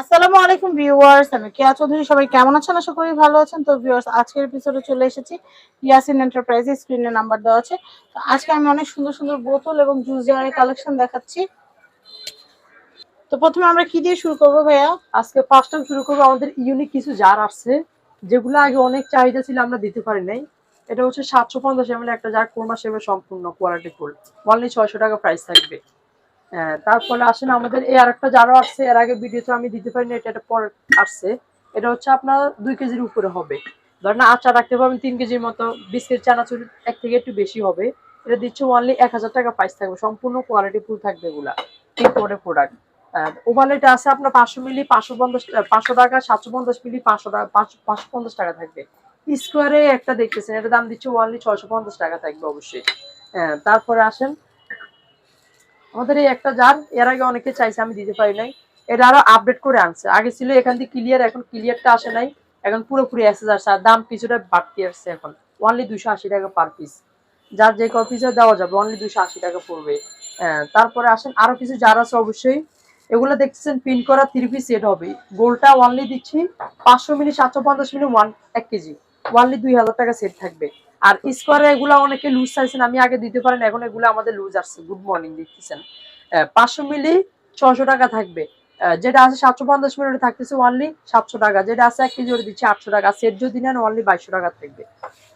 আসসালামু আলাইকুম ভিউয়ার্স, আমি কেয়া চৌধুরী, সবাই কেমন আছেন? আশা করি ভালো আছেন। তো ভিউয়ার্স, আজকের এপিসোডে চলে এসেছি। ইয়াসিন এন্টারপ্রাইজে স্ক্রিনে নাম্বার দেওয়া আছে। তো আজকে আমি অনেক সুন্দর সুন্দর বোতল এবং জুস জারের কালেকশন দেখাচ্ছি। তো প্রথমে আমরা কি দিয়ে শুরু করব ভাইয়া? আজকে ফার্স্ট টাইম শুরু করব, আমাদের ইউনিক কিছু জার আসছে, যেগুলো আগে অনেক চাহিদা ছিল, আমরা দিতে পারি নাই। এটা হচ্ছে সাতশো পঞ্চাশ এম একটা জার কোরমা সেবে সম্পূর্ণ কোয়ালিটি ফুল অনলি ছয়শো টাকা প্রাইস থাকবে। তারপরে আসেন আমাদের এই আরেকটা জারও আসছে, এর আগে ভিডিওতে আমি দিতে পারিনি, এটা একটা পরে আসছে। এটা হচ্ছে আপনার দুই কেজির উপরে হবে। ধরেন আচার রাখতে পারবেন তিন কেজির মতো, বিস্কিট, চানাচুর এক থেকে একটু বেশি হবে। এটা দিচ্ছে অনলি এক হাজার টাকা প্রাইস থাকবে, সম্পূর্ণ কোয়ালিটি ফুল থাকবে এগুলা ইম্পোর্টেড প্রোডাক্ট ওভারলেট আছে আপনার পাঁচশো মিলি, পাঁচশো পঞ্চাশ পাঁচশো টাকা, সাতশো পঞ্চাশ মিলি, পাঁচশো টাকা, পাঁচশো পঞ্চাশ টাকা থাকবে। স্কোয়ারে একটা দেখতেছেন, এটা দাম দিচ্ছে ওয়ানলি ছয়শো পঞ্চাশ টাকা থাকবে অবশ্যই। তারপরে আসেন আমাদের এই একটা জার এর আগে অনেকে চাইছে আমি দিতে পারি নাই। এটা আরও আপডেট করে আনছে। আগে ছিল এখান থেকে ক্লিয়ার এখন ক্লিয়ারটা আসে নাই। এখন পুরোপুরি অ্যাসেস আসছে আর দাম কিছুটা বাড়তি আসছে এখন। ওনলি দুশো আশি টাকা পার পিস যার যে কপিসে দেওয়া যাবে অনলি দুশো আশি টাকা পড়বে। হ্যাঁ, তারপরে আসেন আরও কিছু জার আছে অবশ্যই। এগুলো দেখতেছেন প্রিন্ট করা থ্রি পিস সেট হবে। গোলটা ওয়ানলি দিচ্ছি পাঁচশো মিলি সাতশো পঞ্চাশ মিলি ওয়ান এক কেজি। ওয়ানলি দুই হাজার টাকা সেট থাকবে। আর স্কোয়ারে এগুলো অনেকে লুজ চাইছেন আমি আগে দিতে পারেন এখন এগুলো আমাদের লুজ আসছে। গুড মর্নিং দেখতেছেন। পাঁচশো মিলি ছশো টাকা থাকবে। যেটা আছে সাতশো পঞ্চাশ মিলি থাকতেছে ওয়ানলি সাতশো টাকা। যেটা আছে এক কেজি দিচ্ছি আটশো টাকা। সেট যদি নেন ওয়ানলি বাইশশো টাকা থাকবে।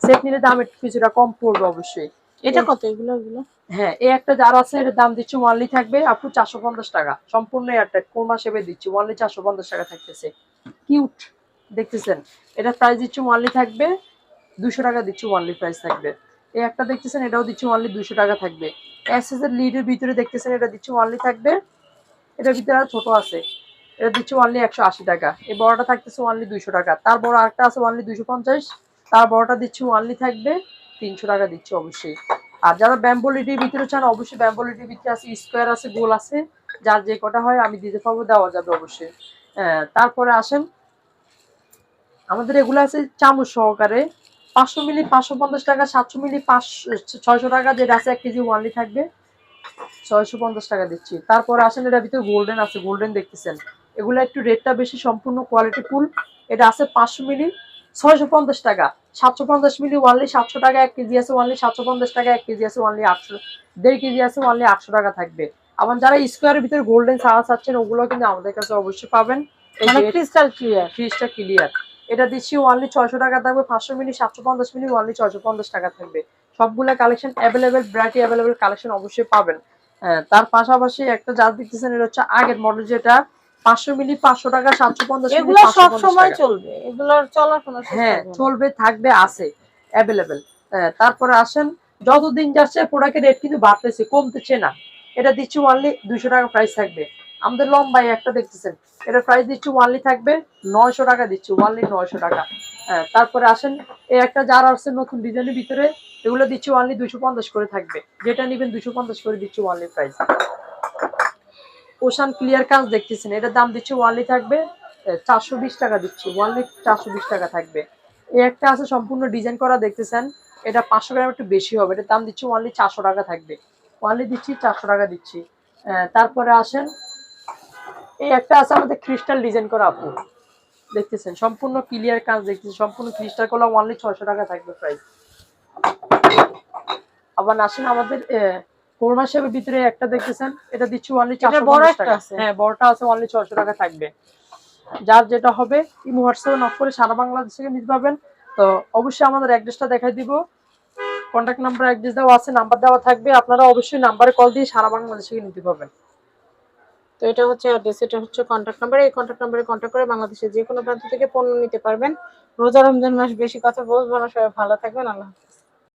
সেট নিলে দাম একটু কিছুটা কম পড়বে অবশ্যই। এটা কত এগুলো এগুলো? হ্যাঁ এই একটা যার আছে এটার দাম দিচ্ছি ওয়ানলি থাকবে আপু চারশো পঞ্চাশ টাকা। সম্পূর্ণ এয়ারটাইট কোন মাসে দিচ্ছি? ওয়ানলি চারশো পঞ্চাশ টাকা থাকতেছে। কিউট দেখতেছেন? এটা প্রাইস দিচ্ছি ওয়ানলি থাকবে দুশো টাকা দিচ্ছি ওয়ানলি প্রাইস থাকবে। এই একটা দেখতেছেন, এটাও দিচ্ছি ওয়ানলি দুশো টাকা থাকবে। এসএস এর লিডের ভিতরে দেখতেছেন, এটা দিচ্ছি ওয়ানলি থাকবে। এটার ভিতরে আর ছোট আছে। এটা দিচ্ছি ওয়ানলি একশো আশি টাকা। এই বড়টা থাকতেছে ওয়ানলি দুশো টাকা। তার বড় আরেকটা আছে ওয়ানলি দুশো পঞ্চাশ। তার বড়টা দিচ্ছি ওয়ানলি থাকবে, তিনশো টাকা দিচ্ছি অবশ্যই। আর যারা ব্যাম্বোলিটির ভিতরে চান, অবশ্যই ব্যাম্বোলিটির ভিতরে আছে স্কোয়ার আছে গোল আছে। যার যে কটা হয়, আমি দিতে পারব, দেওয়া যাবে অবশ্যই। তারপরে আসেন। আমাদের এগুলো আছে চামচ সহকারে। পাঁচশো মিলি পাঁচশো পঞ্চাশ টাকা সাতশো মিলি পাঁচশো ছয়শো টাকা যেটা আছে এক কেজি ওয়ানলি থাকবে। ছয়শো পঞ্চাশ টাকা দিচ্ছি। তারপরে আসেন এটার ভিতরে গোল্ডেন আছে গোল্ডেন দেখতেছেন। এগুলো একটু রেটটা বেশি সম্পূর্ণ কোয়ালিটি ফুল এটা আছে পাঁচশো মিলি ছয়শো পঞ্চাশ টাকা। সাতশো পঞ্চাশ মিলি ওয়ানলি সাতশো টাকা এক কেজি আছে ওয়ানলি সাতশো পঞ্চাশ টাকা এক কেজি আছে ওয়ানলি আটশো দেড় কেজি আছে ওয়ানলি আটশো টাকা থাকবে। আবার যারা স্কোয়ারের ভিতরে গোল্ডেন ছাড়া চাচ্ছেন ওগুলো কিন্তু আমাদের কাছে অবশ্যই পাবেন। ক্রিস্টাল ক্লিয়ার ফ্রিজটা ক্লিয়ার এটা দিচ্ছি ওয়ানলি ছয়শো টাকা থাকবে পাঁচশো মিলি সাতশো পঞ্চাশ মিলি ওয়ানলি ছয়শো পঞ্চাশ টাকা থাকবে। সবগুলা collection available variety available collection অবশ্যই পাবেন। হ্যাঁ, তার পাশাপাশি একটা জার দেখতেছেন এটা হচ্ছে আগের মডেল যেটা পাঁচশো মিলি পাঁচশো টাকা সাতশো পঞ্চাশ এগুলো সব সময় চলবে। এগুলোর চলার কোনো হ্যাঁ চলবে থাকবে আছে অ্যাভেলেবেল তারপরে আসেন যতদিন যাচ্ছে প্রোডাক্টের রেট কিন্তু বাড়তেছে কমতেছে না। এটা দিচ্ছি ওয়ানলি দুইশো টাকা প্রাইস থাকবে। আমাদের লম্বাই একটা দেখতেছেন। এটা প্রাইস দিচ্ছি ওয়ানলি থাকবে নয়শো টাকা দিচ্ছি ওয়ানলি নয়শো টাকা। হ্যাঁ, তারপরে আসেন এই একটা যার আসছে নতুন ডিজাইনের ভিতরে এগুলো দিচ্ছি ওয়ানলি দুশো পঞ্চাশ করে থাকবে। যেটা নিবেন দুশো পঞ্চাশ করে দিচ্ছি ওয়ানলি প্রাইস ওশান ক্লিয়ার কাজ দেখতেছেন এটার দাম দিচ্ছি ওয়ানলি থাকবে চারশো বিশ টাকা দিচ্ছি ওয়ানলি চারশো বিশ টাকা থাকবে। এই একটা আছে সম্পূর্ণ ডিজাইন করা দেখতেছেন এটা পাঁচশো গ্রাম একটু বেশি হবে এটার দাম দিচ্ছি ওয়ানলি চারশো টাকা থাকবে। ওয়ানলি দিচ্ছি চারশো টাকা দিচ্ছি। তারপরে আসেন এই একটা আছে আমাদের ক্রিস্টাল ডিজাইন করা আপু। দেখতেছেন সম্পূর্ণ ক্লিয়ার কাজ দেখতেছেন সম্পূর্ণ ক্রিস্টাল করা ওয়ানলি ছশো টাকা থাকবে প্রাইস আবার আসেন আমাদের কোরমা শেপের ভিতরে একটা দেখতেছেন এটা দিচ্ছি চারশো বড় একটা টাকা। আছে। হ্যাঁ বড়টা আছে ওয়ানলি ছশো টাকা থাকবে। যার যেটা হবে ইমো হোয়াটসঅ্যাপে নক করে সারা বাংলাদেশ থেকে নিতে পারবেন। তো অবশ্যই আমাদের অ্যাড্রেসটা দেখাই দিব। কন্ট্যাক্ট নাম্বার অ্যাড্রেস দেওয়া আছে নাম্বার দেওয়া থাকবে। আপনারা অবশ্যই নাম্বারে কল দিয়ে সারা বাংলাদেশ থেকে নিতে পারবেন। তো এটা হচ্ছে অ্যাড্রেস এটা হচ্ছে কন্ট্যাক্ট নাম্বার এই কন্ট্যাক্ট নাম্বারে কন্ট্যাক্ট করে বাংলাদেশের যে কোনো প্রান্ত থেকে পণ্য নিতে পারবেন রোজা রমজান মাস বেশি কথা বলব না, সবাই ভালো থাকবেন, আল্লাহ।